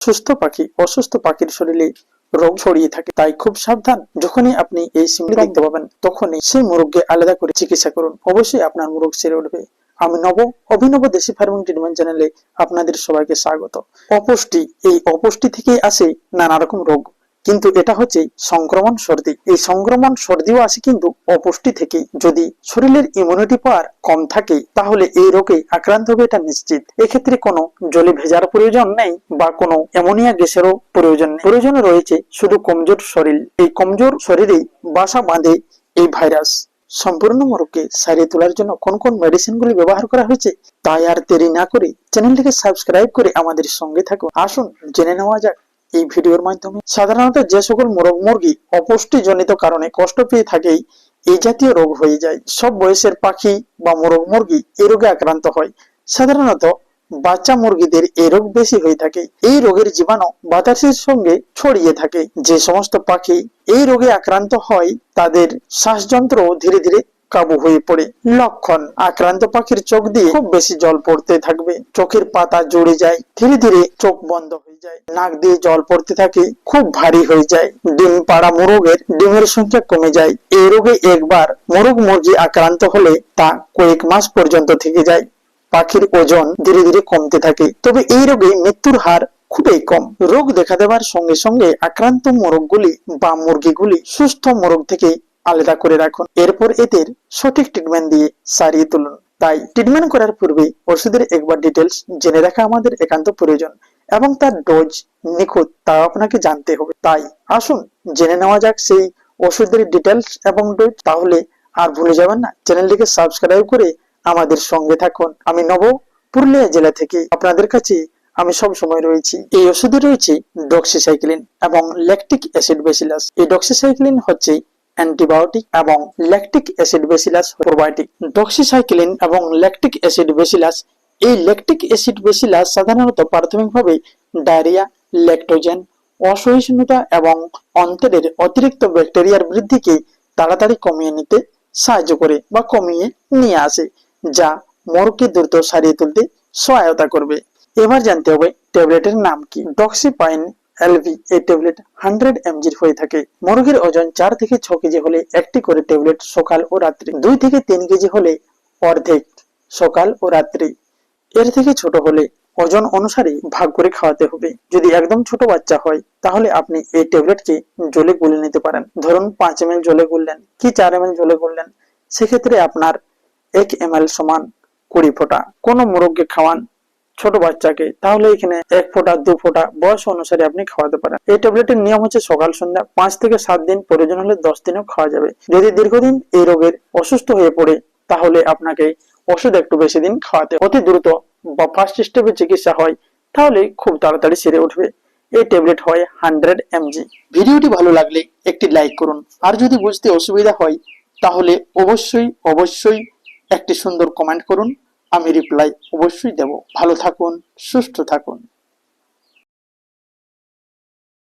সুস্থ পাখি অসুস্থ পাখির শরীরে রোগ ছড়িয়ে থাকে। তাই খুব সাবধান। যখনই আপনি এই সিমটি দেখতে পাবেন তখনই সেই মুরগকে আলাদা করে চিকিৎসা করুন। অবশ্যই আপনার মুরগ সেরে উঠবে। আমি নব অভিনব দেশি ফার্মিং ট্রিটমেন্ট চ্যানেলে আপনাদের সবাইকে স্বাগত। অপুষ্টি এই অপুষ্টি থেকেই আসে নানা রকম রোগ। কিন্তু এটা হচ্ছে সংক্রমণ সর্দি। এই সংক্রমণ সর্দিও আসে কিন্তু অপুষ্টি থেকে যদি শরীরের ইমিউনিটি পাওয়ার কম থাকে, তাহলে এই রোগে আক্রান্ত হবে এটা নিশ্চিত। এক্ষেত্রে কোনো জলে ভেজার প্রয়োজন নেই বা কোনো অ্যামোনিয়া গ্যাসেরও প্রয়োজন প্রয়োজন রয়েছে শুধু কমজোর শরীর। এই কমজোর শরীরেই বাসা বাঁধে এই ভাইরাস। সম্পূর্ণ মোরগকে সারিয়ে তোলার জন্য কোন কোন মেডিসিন গুলি ব্যবহার করা হয়েছে, তাই আর দেরি না করে চ্যানেলটিকে সাবস্ক্রাইব করে আমাদের সঙ্গে থাকুন। আসুন, জেনে নেওয়া যাক এই ভিডিওর মাধ্যমে সাধারণত যে সকল মোরগ মুরগি অপুষ্টিজনিত কারণে কষ্ট পেয়ে থাকেই এই জাতীয় রোগ হয়ে যায়। সব বয়সের পাখি বা মোরগ মুরগি এই রোগে আক্রান্ত হয়। সাধারণত বাচ্চা মুরগিদের এই রোগ বেশি হয়ে থাকে। এই রোগের জীবাণু বাতাসের সঙ্গে ছড়িয়ে থাকে। যে সমস্ত পাখি এই রোগে আক্রান্ত হয়, তাদের শ্বাসযন্ত্র ধীরে ধীরে কাবু হয়ে পড়ে। লক্ষণ, আক্রান্ত পাখির চোখ দিয়ে খুব বেশি জল পড়তে থাকবে। চোখের পাতা জুড়ে যায়, ধীরে ধীরে চোখ বন্ধ হয়ে যায়। নাক দিয়ে জল পড়তে থাকে, খুব ভারী হয়ে যায়। ডিম পাড়া মোরগের ডিমের সংখ্যা কমে যায়। এই রোগে একবার মোরগ মুরগি আক্রান্ত হলে তা কয়েক মাস পর্যন্ত থেকে যায়। পাখির ওজন ধীরে ধীরে কমতে থাকে। তবে এই রোগে মৃত্যুর হার খুবই কম। রোগ দেখা দেওয়ার সঙ্গে সঙ্গে আক্রান্ত মোরগগুলি বা মুরগিগুলি সুস্থ মোরগ থেকে আলাদা করে রাখুন। এরপর এদের সঠিক ট্রিটমেন্ট দিয়ে সারিয়ে তুলুন। তাই ট্রিটমেন্ট করার পূর্বে ওষুধের একবার ডিটেলস জেনে রাখা আমাদের একান্ত প্রয়োজন এবং তার ডোজ নিখুঁত তা আপনাকে জানতে হবে। তাই আসুন, জেনে নেওয়া যাক সেই ওষুধের ডিটেলস এবং ডোজ তাহলে আর ভুলে যাবেন না চ্যানেলটিকে সাবস্ক্রাইব করে আমাদের সঙ্গে থাকুন। আমি নব, পুরুলিয়া জেলা থেকে আপনাদের কাছে আমি সব সময় রয়েছি। এই ওষুধে রয়েছে ডক্সিসাইক্লিন এবং ল্যাকটিক অ্যাসিড বেসিলাস এই ডক্সিসাইক্লিন হচ্ছে অ্যান্টিবায়োটিক এবং lactic acid bacillus probiotic. Doxycycline এবং ল্যাকটিক অ্যাসিড বেসিলাস। এই ল্যাকটিক অ্যাসিড বেসিলাস সাধারণত প্রাথমিকভাবে ডায়রিয়া, ল্যাকটোজেন, অসহিষ্ণুতা এবং অন্তরের অতিরিক্ত ব্যাকটেরিয়ার বৃদ্ধিকে তাড়াতাড়ি কমিয়ে নিতে সাহায্য করে বা কমিয়ে নিয়ে আসে, যা মোরগকে দ্রুত সারিয়ে তুলতে সহায়তা করবে। এবার জানতে হবে ট্যাবলেটের নাম কি? ডক্সিপাইন এলভি এই ট্যাবলেট হান্ড্রেড এমজির হয়ে থাকে। মুরগির ওজন চার থেকে ছ কেজি হলে একটি করে ট্যাবলেট সকাল ও রাত্রি, দুই থেকে তিন কেজি হলে অর্ধেক সকাল ও রাত্রি। এর থেকে ছোট হলে ওজন অনুসারে ভাগ করে খাওয়াতে হবে। যদি একদম ছোট বাচ্চা হয়, তাহলে আপনি এই ট্যাবলেটকে জলে গুলে নিতে পারেন। ধরুন পাঁচ এম এল জলে গুললেন, কি চার এম এল জলে গুললেন, সেক্ষেত্রে আপনার এক এম এল সমান কুড়ি ফোঁটা। কোনো মুরগকে খাওয়ান ছোট বাচ্চাকে, তাহলে এখানে এক ফোঁটা, দু ফোঁটা বয়স অনুসারে আপনি খাওয়াতে পারেন। এই ট্যাবলেটের নিয়ম হচ্ছে সকাল, সন্ধ্যা পাঁচ থেকে সাত দিন প্রয়োজন হলে দশ দিনও খাওয়া যাবে। যদি দীর্ঘদিন এই রোগের অসুস্থ হয়ে পড়ে, তাহলে আপনাকে ওষুধ একটু বেশি দিন খাওয়াতে। অতি দ্রুত বা ফার্স্ট স্টেপে চিকিৎসা হয়, তাহলে খুব তাড়াতাড়ি সেরে উঠবে। এই ট্যাবলেট হয় হান্ড্রেড এমজি। ভিডিওটি ভালো লাগলে একটি লাইক করুন। আর যদি বুঝতে অসুবিধা হয়, তাহলে অবশ্যই অবশ্যই একটি সুন্দর কমেন্ট করুন। আমি রিপ্লাই অবশ্যই দেব। ভালো থাকুন সুস্থ থাকুন।